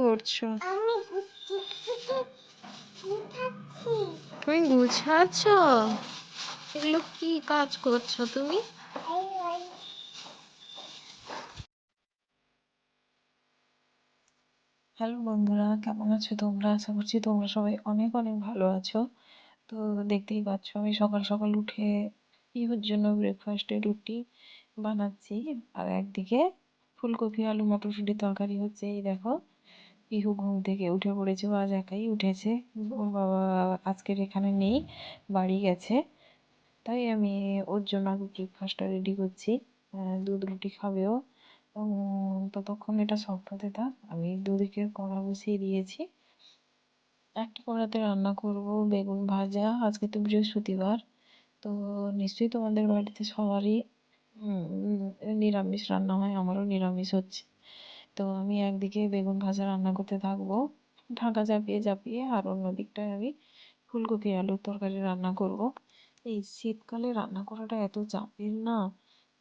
করছ? তুমি গুছাচ্ছ? এগুলো কি কাজ করছ তুমি? হ্যালো বন্ধুরা কেমন আছো তোমরা? আশা করছি তোমরা সবাই অনেক অনেক ভালো আছো। তো দেখতেই পাচ্ছ আমি সকাল সকাল উঠে পিহুর জন্য ব্রেকফাস্টে রুটি বানাচ্ছি। আর একদিকে ফুলকপি আলু মটরশুঁটি তরকারি হচ্ছে এই দেখো। পিহু ঘুম থেকে উঠে পড়েছে আজ একাই উঠেছে। ওর বাবা আজকের এখানে নেই, বাড়ি গেছে। তাই আমি ওর জন্য আগে ব্রেকফাস্টটা রেডি করছি। দুধ রুটি খাবে ও। ততক্ষণ এটা সফট হতে থাক। আমি দুদিকে কড়া বসিয়ে দিয়েছি। একটা কড়াতে রান্না করব, বেগুন ভাজা। আজকে তো বৃহস্পতিবার, তো নিশ্চয়ই তোমাদের বাড়িতে সবারই নিরামিষ রান্না হয়, আমারও নিরামিষ হচ্ছে। তো আমি একদিকে বেগুন ভাজা রান্না করতে থাকব, ঢাকা চাপিয়ে চাপিয়ে আর অন্য দিকটায় আমি ফুলকপি, আলুর তরকারি রান্না করব। এই শীতকালে রান্না করাটা এত চাপের না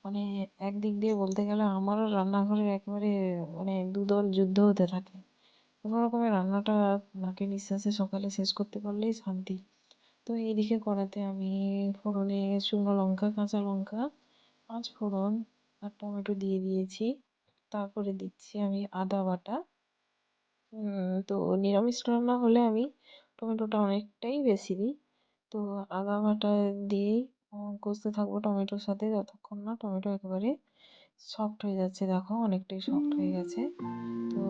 মানে একদিক দিয়ে বলতে গেলে আমারও রান্নাঘরে একেবারে মানে দুদল যুদ্ধ হতে থাকে। কোনো রকমের রান্নাটা নাকে নিঃশ্বাসে সকালে শেষ করতে পারলেই শান্তি। তো এইদিকে কড়াতে আমি ফোড়নে শুকনো লঙ্কা, কাঁচা লঙ্কা, পাঁচ ফোড়ন আর টমেটো দিয়ে দিয়েছি। তারপরে দিচ্ছি আমি আদা বাটা। তো নিরামিষ রান্না হলে আমি টমেটোটা অনেকটাই বেশি দিই। তো আদা বাটা দিয়েই কষতে থাকব টমেটোর সাথে যতক্ষণ না টমেটো একেবারে সফট হয়ে যাচ্ছে। দেখো অনেকটাই সফট হয়ে গেছে। তো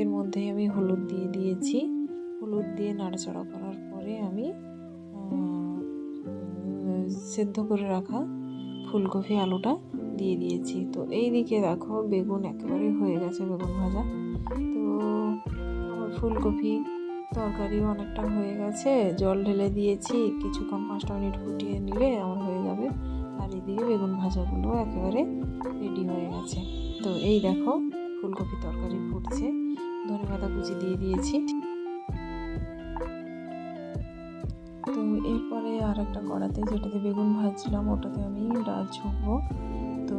এর মধ্যেই আমি হলুদ দিয়ে দিয়েছি। হলুদ দিয়ে নাড়াচাড়া করার পরে আমি সেদ্ধ করে রাখা ফুলকপি, আলুটা দিয়ে দিয়েছি। তো এই দিকে দেখো বেগুন একেবারে হয়ে গেছে বেগুন ভাজা। তো আমার ফুলকপি তরকারিও অনেকটা হয়ে গেছে। জল ঢেলে দিয়েছি, কিছুক্ষণ পাঁচটা মিনিট ফুটিয়ে নিলে আমার হয়ে যাবে। আর এদিকে বেগুন ভাজাগুলো একেবারে রেডি হয়ে গেছে। তো এই দেখো ফুলকপি তরকারি ফুটছে। ধনে পাতা কুচি দিয়ে দিয়েছি। একটা কড়াতে, যেটাতে বেগুন ভাজছিলাম, ওটাতে আমি ডাল ছুঁকবো। তো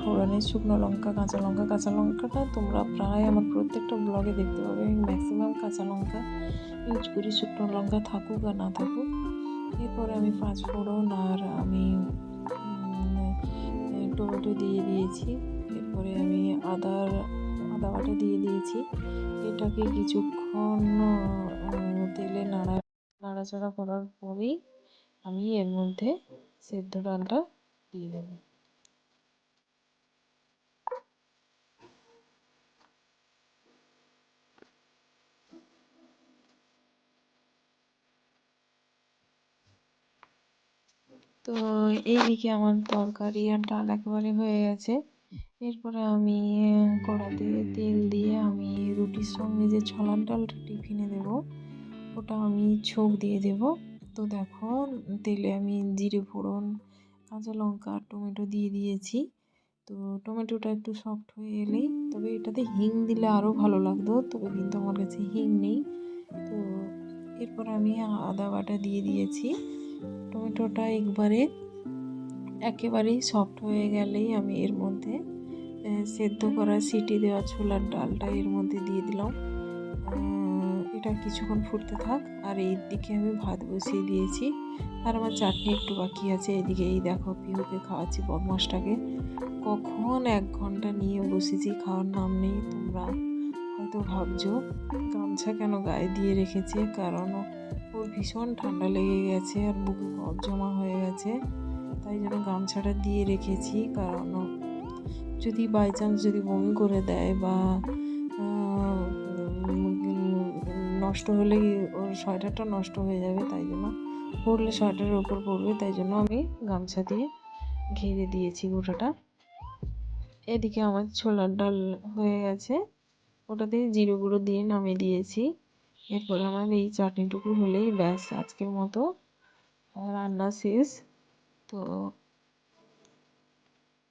ফোড়নের শুকনো লঙ্কা, কাঁচা লঙ্কা, কাঁচা লঙ্কাটা তোমরা প্রায় আমার প্রত্যেকটা ব্লগে দেখতে পাবে। আমি ম্যাক্সিমাম কাঁচা লঙ্কা ইউজ করি, শুকনো লঙ্কা থাকুক আর না থাকুক। এরপরে আমি পাঁচ ফোড়ন আর আমি টমেটো দিয়ে দিয়েছি। এরপরে আমি আদার, আদা বাটা দিয়ে দিয়েছি। এটাকে কিছুক্ষণ তেলে নাড়া, নাড়াচাড়া করার পরেই আমি এর মধ্যে সেদ্ধ ডালটা দিয়ে দেবো। তো এইদিকে আমার তরকারি আর ডাল একেবারে হয়ে গেছে। এরপরে আমি কড়াতে তেল দিয়ে আমি রুটির সঙ্গে যে ছোলার ডালটা টিফিনে দেবো, ওটা আমি ছোক দিয়ে দেব। তো দেখো তেলে আমি জিরে ফোড়ন, কাঁচা লঙ্কা আর টমেটো দিয়ে দিয়েছি। তো টমেটোটা একটু সফট হয়ে এলেই তবে এটাতে হিং দিলে আরও ভালো লাগতো, তবে কিন্তু আমার কাছে হিং নেই। তো এরপর আমি আদা বাটা দিয়ে দিয়েছি। টমেটোটা একবারে একেবারেই সফট হয়ে গেলেই আমি এর মধ্যে সেদ্ধ করা সিটি দেওয়া ছোলার ডালটা এর মধ্যে দিয়ে দিলাম। এটা কিছুক্ষণ ফুটতে থাক, আর এই দিকে আমি ভাত বসিয়ে দিয়েছি। আর আমার চাটনি একটু বাকি আছে, এদিকে এই দেখো পিহুকে খাওয়াচ্ছি বদমাসটাকে কখন এক ঘণ্টা নিয়ে বসেছি খাওয়ার নাম নেই, তোমরা হয়তো ভাবছ। গামছা কেন গায়ে দিয়ে রেখেছে? কারণ ওর ভীষণ ঠান্ডা লেগে গেছে আর বুকে কফ জমা হয়ে গেছে। তাই জন্য গামছাটা দিয়ে রেখেছি, কারণ যদি বাই চান্স যদি বমি করে দেয় বা নষ্ট হলে ওর সোয়েটারটা নষ্ট হয়ে যাবে, তাই জন্য পরলে সোয়েটারের ওপর পড়বে তাই জন্য আমি গামছা দিয়ে ঘিরে দিয়েছি গোটাটা। এদিকে আমার ছোলার ডাল হয়ে গেছে ওটাতে জিরে গুঁড়ো দিয়ে নামিয়ে দিয়েছি। এরপর আমার এই চাটনিটুকু হলেই ব্যাস, আজকের মতো রান্না শেষ। তো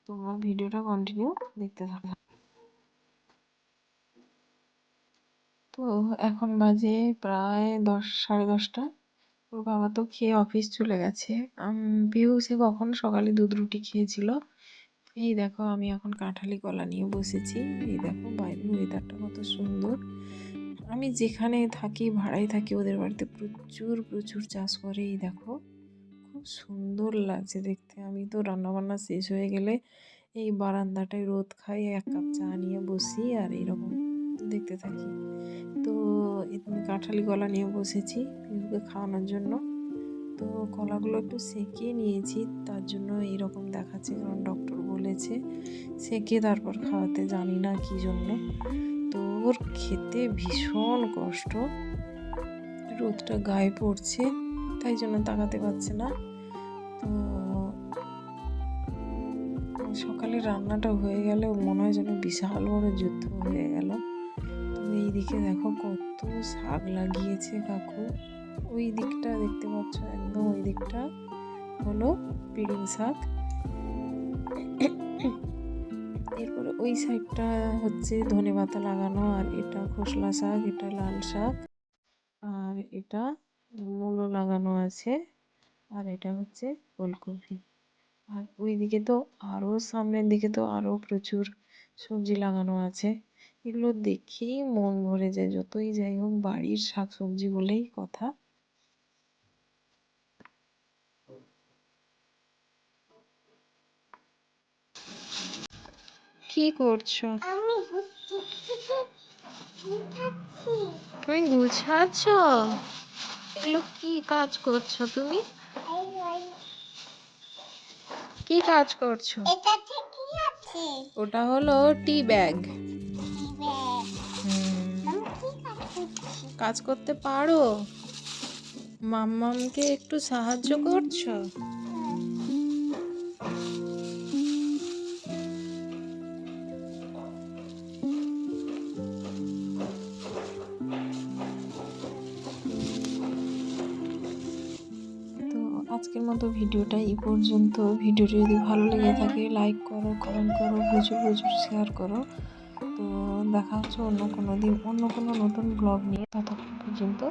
তোমরা ভিডিওটা কন্টিনিউ দেখতে থাকো। তো এখন বাজে প্রায় দশ, সাড়ে দশটা। ওর বাবা তো খেয়ে অফিস চলে গেছে। পিউ সে কখন সকালে দুধ রুটি খেয়েছিল? এই দেখো, আমি এখন কাঁঠালি কলা নিয়ে বসেছি। এই দেখো, বাইরের ওয়েদারটা কত সুন্দর। আমি যেখানে থাকি, ভাড়ায় থাকি, ওদের বাড়িতে প্রচুর প্রচুর চাষ করে। এই দেখো, খুব সুন্দর লাগছে দেখতে। আমি তো রান্নাবান্না শেষ হয়ে গেলে এই বারান্দাটায় রোদ খাই, এক কাপ চা নিয়ে বসি আর এইরকম দেখতে থাকি। তো কাঁঠালি কলা নিয়ে বসেছি পিহুকে খাওয়ানোর জন্য। তো কলাগুলো একটু সেঁকে নিয়েছি, তার জন্য এইরকম দেখাচ্ছে কারণ ডক্টর বলেছে সেঁকে তারপর খাওয়াতে জানি না কী জন্য। তো ওর খেতে ভীষণ কষ্ট। রোদটা গায়ে পড়ছে, তাই জন্য তাকাতে পারছে না। তো সকালে রান্নাটা হয়ে গেলে মনে হয় যেন বিশাল বড় যুদ্ধ হয়ে গেল। এইদিকে দেখো কত শাক লাগিয়েছে কাকু। ওই দিকটা দেখতে পাচ্ছ, একদম ওই দিকটা হলো পিড়িং শাক। এরপরে ওই সাইডটা হচ্ছে ধনে পাতা লাগানো, আর এটা খোসলা শাক, এটা লাল শাক, আর এটা মূলো লাগানো আছে, আর এটা হচ্ছে ফুলকপি। আর ওইদিকে তো আরও সামনের দিকে তো আরও প্রচুর সবজি লাগানো আছে। এগুলো দেখেই মন ভরে যায় যতই যাই হোক বাড়ির শাক সবজি বলেই কথা। কি করছ? তুমি গুছাচ্ছ? এগুলো কি কাজ করছ তুমি? কি কাজ করছ? ওটা হলো টি ব্যাগ। কাজ করতে পারো? মাম্মামকে একটু সাহায্য করছ? আজকের মতো ভিডিওটা এই পর্যন্ত। ভিডিওটি যদি ভালো লেগে থাকে লাইক করো কমেন্ট করো প্রচুর প্রচুর শেয়ার করো। তো দেখা হচ্ছে অন্য কোনো দিন অন্য কোনো নতুন ব্লগ নিয়ে। ততক্ষণ পর্যন্ত